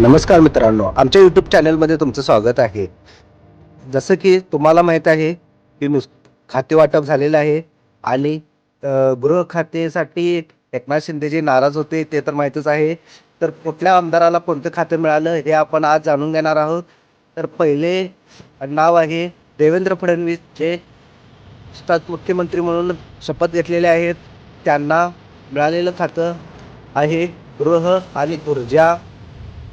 नमस्कार मित्रांनो आमच्या यूट्यूब चॅनलमध्ये तुमचं स्वागत आहे. जसं की तुम्हाला माहीत आहे की नुस खाते वाटप झालेलं आहे आणि गृहखातेसाठी गृह खातेसाठी एकनाथ शिंदे जे नाराज होते ते तर माहीतच आहे. तर कुठल्या आमदाराला कोणतं खातं मिळालं हे आपण आज जाणून घेणार आहोत. तर पहिले नाव आहे देवेंद्र फडणवीस जे मुख्यमंत्री म्हणून शपथ घेतलेले आहेत. त्यांना मिळालेलं खातं आहे गृह आणि ऊर्जा.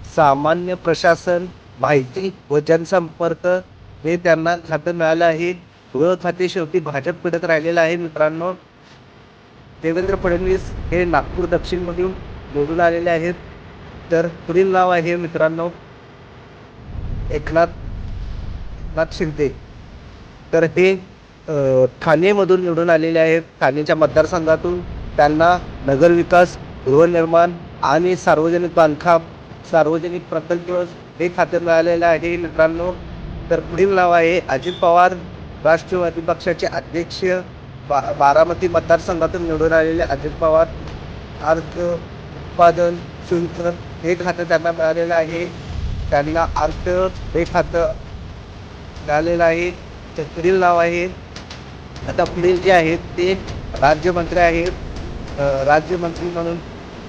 सामान्य प्रशासन माहिती व जनसंपर्क हे त्यांना खातं मिळालं आहे. गृह खाते शेवटी भाजप पडत राहिलेलं आहे मित्रांनो. देवेंद्र फडणवीस हे नागपूर दक्षिणमधून निवडून आलेले आहेत. तर पुढील नाव आहे मित्रांनो एकनाथ एकनाथ शिंदे. तर हे ठाणेमधून निवडून आलेले आहेत. ठाणेच्या मतदारसंघातून त्यांना नगरविकास गृहनिर्माण आणि सार्वजनिक बांधकाम सार्वजनिक प्रकल्प हे खात्यात मिळालेलं आहे. मित्रांनो तर पुढील नाव आहे अजित पवार. राष्ट्रवादी पक्षाचे अध्यक्ष बा बारामती मतदारसंघातून निवडून आलेले अजित पवार. अर्थ उत्पादन शुल्क हे खातं त्यांना मिळालेलं आहे. त्यांना अर्थ हे खातं मिळालेलं आहे. तर पुढील नाव आहे आता पुढील जे आहेत ते राज्यमंत्री आहेत. राज्यमंत्री म्हणून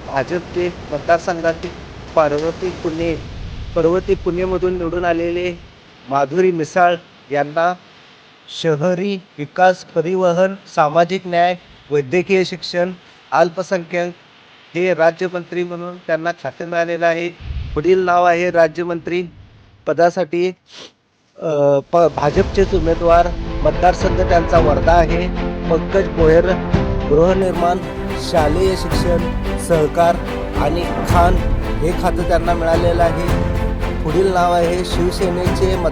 भाजपचे मतदारसंघातील पार्वती पुणे पर्वती पुणेमधून निवडून आलेले माधुरी मिसाळ यांना शहरी विकास परिवहन सामाजिक न्याय वैद्यकीय शिक्षण अल्पसंख्याक हे राज्यमंत्री म्हणून त्यांना खाते मिळालेलं आहे. पुढील नाव आहे राज्यमंत्री. पदासाठी प भाजपचेच उमेदवार मतदारसंघ त्यांचा वर्धा आहे. पंकज भोयर गृहनिर्माण शालेय शिक्षण सहकार आणि खान हे खातं त्यांना मिळालेलं आहे. पुढील नाव आहे शिवसेनेचे मत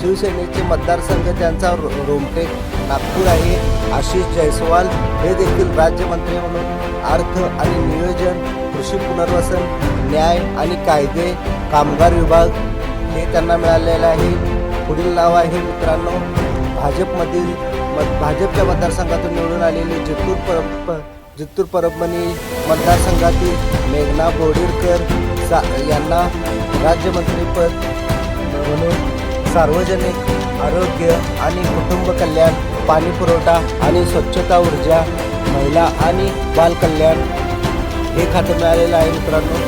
शिवसेनेचे मतदारसंघ त्यांचा रो- रोमटेक नागपूर आहे. आशिष जयस्वाल हे देखील राज्यमंत्री म्हणून अर्थ आणि नियोजन कृषी पुनर्वसन न्याय आणि कायदे कामगार विभाग हे त्यांना मिळालेलं आहे. पुढील नाव आहे मित्रांनो भाजपमधील मत भाजपच्या मतदारसंघातून निवडून आलेले जित्तूर परब जित्तूर परभणी मतदारसंघातील मेघना बोर्डीरकर सा यांना राज्यमंत्रीपद म्हणून सार्वजनिक आरोग्य आणि कुटुंब कल्याण पाणीपुरवठा आणि स्वच्छता ऊर्जा महिला आणि बाल कल्याण हे खातं मिळालेलं आहे मित्रांनो.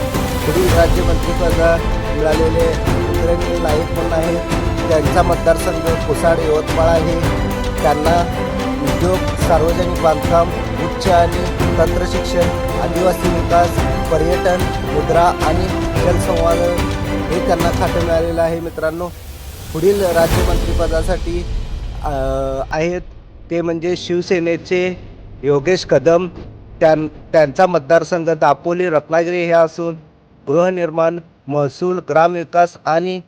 पुढील राज्यमंत्रीपदा मिळालेले उदयनराजे नाईक म्हणून आहे त्यांचा मतदारसंघ कुसाड यवतमाळ आहे. त्यांना उद्योग सार्वजनिक बांधकाम उच्च आणि तंत्र शिक्षण आदिवासी विकास पर्यटन मुद्रा आणि जलसंवाद हे त्यांना खातं मिळालेलं आहे मित्रांनो. पुढील राज्यमंत्रीपदासाठी आहेत ते म्हणजे शिवसेनेचे योगेश कदम त्यां त्यांचा मतदारसंघ दापोली रत्नागिरी हे असून गृहनिर्माण महसूल ग्रामविकास आणि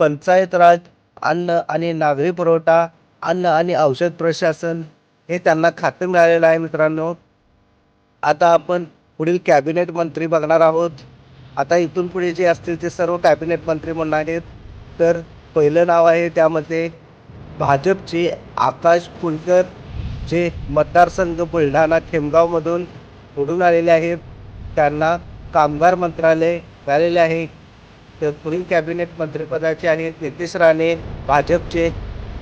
पंचायत राज अन्न आणि नागरी पुरवठा अन्न आणि औषध प्रशासन हे त्यांना खातं मिळालेलं आहे मित्रांनो. आता आपण पुढील कॅबिनेट मंत्री बघणार आहोत. आता इथून पुढे जे असतील ते सर्व कॅबिनेट मंत्री म्हणून आहेत. तर पहिलं नाव आहे त्यामध्ये भाजपचे आकाश कुलकर जे मतदारसंघ बुलढाणा खेमगावमधून निवडून आलेले आहेत. त्यांना कामगार मंत्रालय मिळालेले आहे. तर पुढील कॅबिनेट मंत्रिपदाचे आहेत नितीश राणे भाजपचे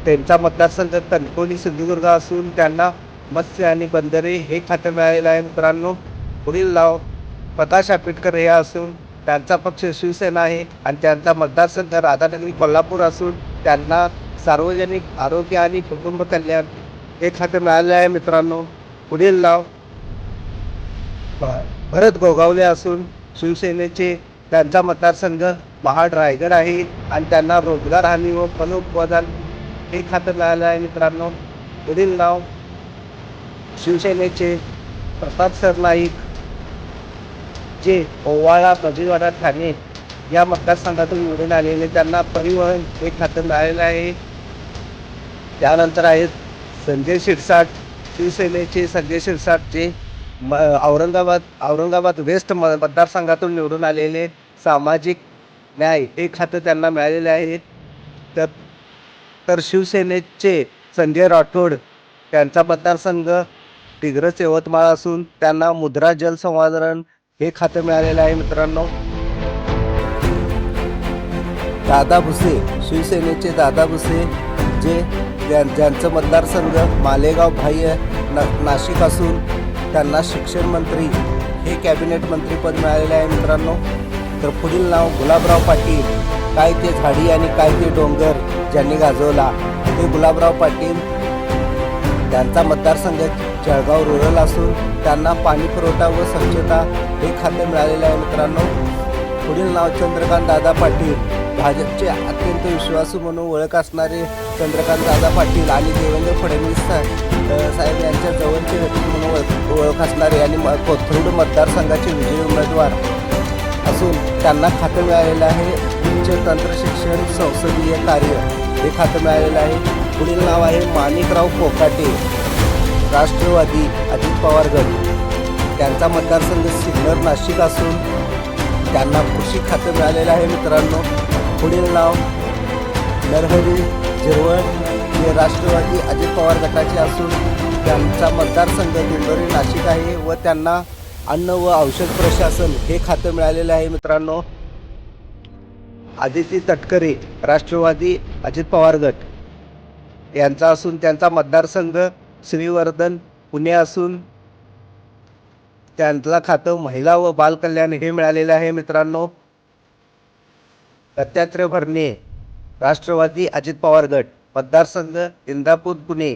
त्यांचा मतदारसंघ कणकवली सिंधुदुर्ग असून त्यांना मत्स्य आणि बंदरे हे खातं मिळालेलं आहे. मित्रांनो पुढील नाव प्रकाश आंबेडकर हे असून त्यांचा पक्ष शिवसेना आहे आणि त्यांचा मतदारसंघ राधानगरी कोल्हापूर असून त्यांना सार्वजनिक आरोग्य आणि कुटुंब कल्याण हे खातं मिळालेलं आहे. मित्रांनो पुढील नाव भरत गोगावले असून शिवसेनेचे त्यांचा मतदारसंघ महाड रायगड आहे आणि त्यांना रोजगार हमी व फलोत्पादन हे खातं मिळालं आहे मित्रांनो पुढील नाव शिवसेनेचे प्रताप सरनाईक जे ओवाळा प्रजीवाडा ठाणे या मतदारसंघातून निवडून आलेले त्यांना परिवहन हे खातं मिळालेलं आहे त्यानंतर आहेत संजय शिरसाट शिवसेनेचे संजय शिरसाट जे म औरंगाबाद औरंगाबाद वेस्ट म मतदारसंघातून निवडून आलेले सामाजिक न्याय हे खातं त्यांना मिळालेले आहे तर तर शिवसेनेचे संजय राठोड त्यांचा मतदारसंघ दिग्रस यवतमाळ असून त्यांना मुद्रा जलसंवर्धन हे खातं मिळालेलं आहे मित्रांनो. दादा भुसे शिवसेनेचे दादा भुसे जे ज्यां ज्यांचं मतदारसंघ मालेगाव बाह्य न नाशिक असून त्यांना शिक्षण मंत्री हे कॅबिनेट मंत्रीपद मिळालेले आहे मित्रांनो. तर पुढील नाव गुलाबराव पाटील. काय ते झाडी आणि काय ते डोंगर ज्यांनी गाजवला ते गुलाबराव पाटील. त्यांचा मतदारसंघ जळगाव रुरल असून त्यांना पाणी पुरवठा व स्वच्छता हे खाते मिळालेले आहे मित्रांनो. पुढील नाव चंद्रकांत दादा पाटील. भाजपचे अत्यंत विश्वासू म्हणून ओळख असणारे चंद्रकांत दादा पाटील आणि देवेंद्र फडणवीस साहेब यांच्या जवळचे व्यक्ती म्हणून ओळख ओळख असणारे आणि म- कोथरूड मतदारसंघाचे विजयी उमेदवार असून त्यांना खातं मिळालेलं आहे. उच्च तंत्र शिक्षण संसदीय कार्य हे खातं मिळालेलं आहे. पुढील नाव आहे माणिकराव कोकाटे राष्ट्रवादी अजित पवार गट. त्यांचा मतदारसंघ सिन्नर नाशिक असून त्यांना कृषी खातं मिळालेलं आहे मित्रांनो. पुढील नाव नरहरी झिरवळ हे राष्ट्रवादी अजित पवार गटाचे असून त्यांचा मतदारसंघ दिंडोरी नाशिक आहे व त्यांना अन्न व औषध प्रशासन हे खातं मिळालेलं आहे मित्रांनो. आदिती तटकरे राष्ट्रवादी अजित पवार गट. यांचा असून त्यांचा मतदारसंघ श्रीवर्धन पुणे असून त्यांचं खातं महिला व बालकल्याण हे मिळालेलं आहे मित्रांनो. दत्तात्रय भरणे राष्ट्रवादी अजित पवार गट मतदारसंघ इंदापूर पुणे.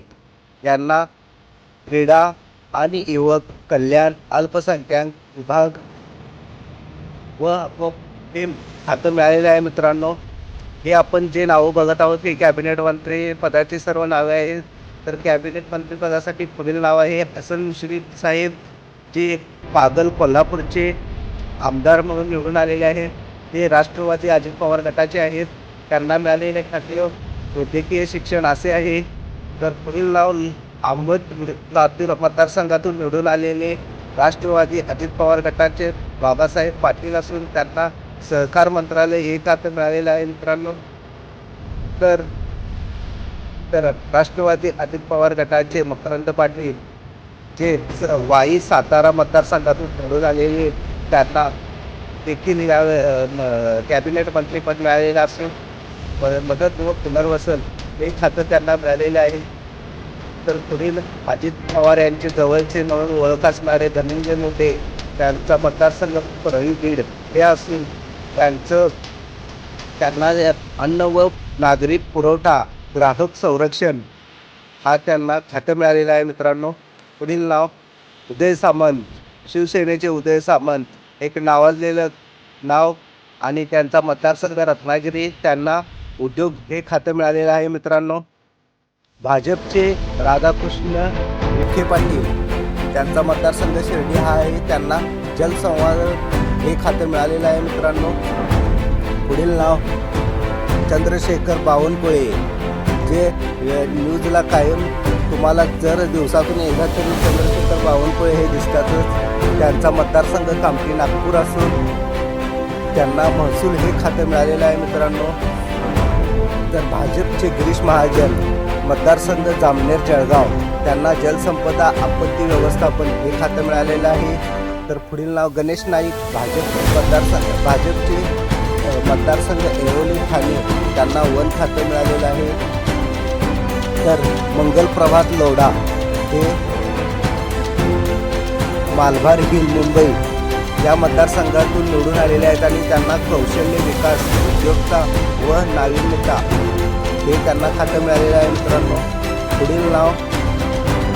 यांना क्रीडा आणि युवक कल्याण अल्पसंख्याक विभाग व हे खातं मिळालेलं आहे मित्रांनो. हे आपण जे नावं बघत आहोत की कॅबिनेट मंत्री पदाची सर्व नावे आहेत. तर कॅबिनेट मंत्री पदासाठी पुढील नाव आहे हसन मुश्रीफ साहेब जे पागल कोल्हापूरचे आमदार म्हणून निवडून आलेले आहेत. ते राष्ट्रवादी अजित पवार गटाचे आहेत. त्यांना मिळालेले खाते वैद्यकीय शिक्षण असे आहे. तर पुढील नाव अहमद लातूर मतदारसंघातून निवडून आलेले राष्ट्रवादी अजित पवार गटाचे बाबासाहेब पाटील असून त्यांना सहकार मंत्रालय हे खातं मिळालेलं आहे मित्रांनो. तर तर राष्ट्रवादी अजित पवार गटाचे मकरंद पाटील जे स- वाई सातारा मतदारसंघातून निवडून आलेले त्यांना देखील या कॅबिनेट मंत्रीपद मिळालेलं असून मदत व पुनर्वसन हे खातं त्यांना मिळालेलं आहे. तर पुढील अजित पवार यांचे जवळचे म्हणून ओळख असणारे धनंजय मोठे त्यांचा मतदारसंघ परळी बीड हे असून त्यांचं त्यांना या अन्न व नागरी पुरवठा ग्राहक संरक्षण हा त्यांना खातं मिळालेलं आहे मित्रांनो. पुढील नाव उदय सामंत. शिवसेनेचे उदय सामंत. एक नावाजलेलं नाव आणि त्यांचा मतदारसंघ रत्नागिरी त्यांना उद्योग हे खातं मिळालेलं आहे मित्रांनो. भाजपचे राधाकृष्ण विखे पाटील. त्यांचा मतदारसंघ शिर्डी हा आहे. त्यांना जलसंवाद हे खातं मिळालेलं आहे मित्रांनो. पुढील नाव चंद्रशेखर बावनकुळे. जे न्यूजला कायम तुम्हाला जर दिवसातून एकदा तरी चंद्रशेखर बावनकुळे हे दिसतातच. त्यांचा मतदारसंघ कामठी नागपूर असून त्यांना महसूल हे खातं मिळालेलं आहे मित्रांनो. तर भाजपचे गिरीश महाजन मतदारसंघ जामनेर जळगाव त्यांना जलसंपदा आपत्ती व्यवस्थापन हे खातं मिळालेलं आहे. तर पुढील नाव गणेश नाईक. भाजप मतदारसंघ भाजपचे मतदारसंघ एरोली ठाणे. त्यांना वन खातं मिळालेलं आहे. तर मंगल प्रभात लोढा हे मालभार हिल मुंबई या मतदारसंघातून निवडून आलेले आहेत आणि त्यांना कौशल्य विकास उद्योगता व नाविन्यता हे त्यांना खातं मिळालेलं आहे मित्रांनो. पुढील नाव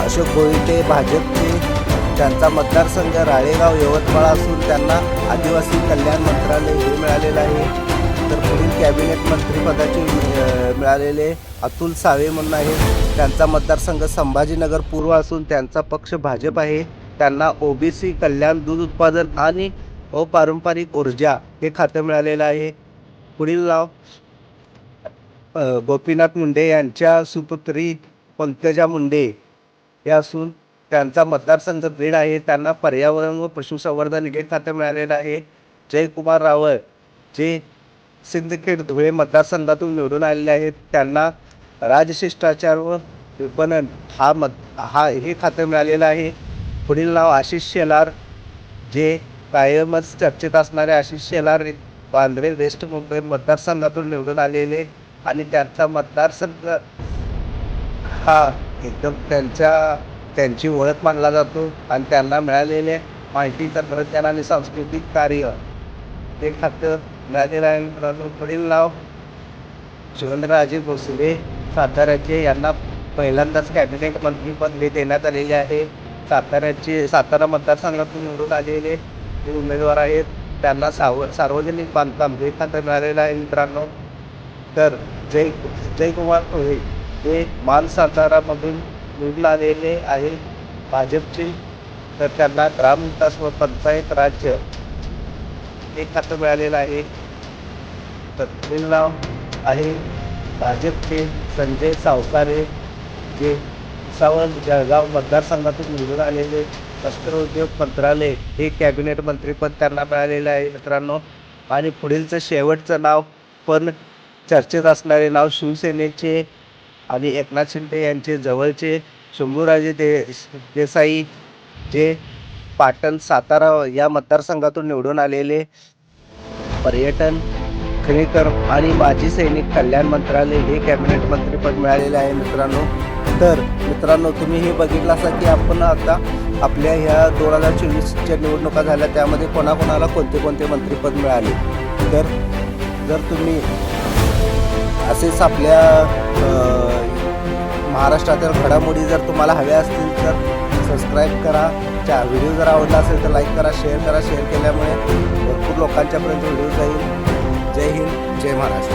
अशोक गोविते भाजपचे त्यांचा मतदारसंघ राळेगाव यवतमाळ असून त्यांना आदिवासी कल्याण मंत्रालय हे मिळालेलं आहे. तर पुढील कॅबिनेट मंत्रीपदाचे मिळालेले अतुल सावे म्हणून आहेत. त्यांचा मतदारसंघ संभाजीनगर पूर्व असून त्यांचा पक्ष भाजप आहे. त्यांना ओबीसी कल्याण दूध उत्पादन आणि अपारंपरिक ऊर्जा हे खातं मिळालेलं आहे. पुढील नाव गोपीनाथ मुंडे यांच्या सुपुत्री पंकजा मुंडे हे असून त्यांचा मतदारसंघ बीड आहे त्यांना पर्यावरण व पशुसंवर्धन हे खातं मिळालेलं आहे. जयकुमार रावळ जे सिंदखेड धुळे मतदारसंघातून निवडून आलेले आहेत त्यांना राजशिष्टाचार व विपणन हा मत हा हे खातं मिळालेलं आहे. पुढील नाव आशिष शेलार जे कायमच चर्चेत असणारे आशिष शेलार वांद्रे वेस्ट मुंबई मतदारसंघातून निवडून आलेले आणि त्यांचा मतदारसंघ हा एकदम त्यांच्या त्यांची ओळख मानला जातो आणि त्यांना मिळालेले माहिती तंत्रज्ञान आणि सांस्कृतिक कार्य. ते खातं मिळालेलं आहे मित्रांनो पुढील नाव शिवेंद्रराजे भोसले साताऱ्याचे यांना पहिल्यांदाच कॅबिनेट मंत्रीपद हे देण्यात आलेले आहे. साताऱ्याचे सातारा मतदारसंघातून निवडून आलेले जे उमेदवार आहेत त्यांना साव सार्वजनिक बांधकाम जे खातं मिळालेलं आहे मित्रांनो. तर जय जयकुमार कोळे हे मान सातारामधून निवडून आलेले आहे. भाजपचे तर त्यांना ग्रामविकास व पंचायत राज्य हे खातं मिळालेलं आहे. तर नाव आहे. भाजपचे संजय सावकारे जे भुसावळ जळगाव मतदारसंघातून निवडून आलेले. वस्त्रोद्योग मंत्रालय हे कॅबिनेट मंत्रीपद त्यांना मिळालेलं आहे. मित्रांनो आणि पुढीलचं शेवटचं नाव पण चर्चेत असणारे नाव शिवसेनेचे आणि एकनाथ शिंदे यांचे जवळचे शंभूराजे दे देसाई जे पाटण सातारा या मतदारसंघातून निवडून आलेले पर्यटन खनिकर आणि माजी सैनिक कल्याण मंत्रालय हे कॅबिनेट मंत्रीपद मिळालेले आहे मित्रांनो. तर मित्रांनो तुम्ही हे बघितलं असा की आपण आता आपल्या ह्या दोन हजार चोवीसच्या निवडणुका झाल्या त्यामध्ये कोणाकोणाला कोणते कोणते मंत्रीपद मिळाले? तर जर तुम्ही असेच आपल्या महाराष्ट्रातील घडामोडी जर तुम्हाला हव्या असतील तर सबस्क्राईब करा. च्या व्हिडिओ जर आवडला असेल तर लाईक करा शेअर करा. शेअर केल्यामुळे भरपूर लोकांच्यापर्यंत व्हिडिओ जाईल. जय हिंद जय महाराष्ट्र.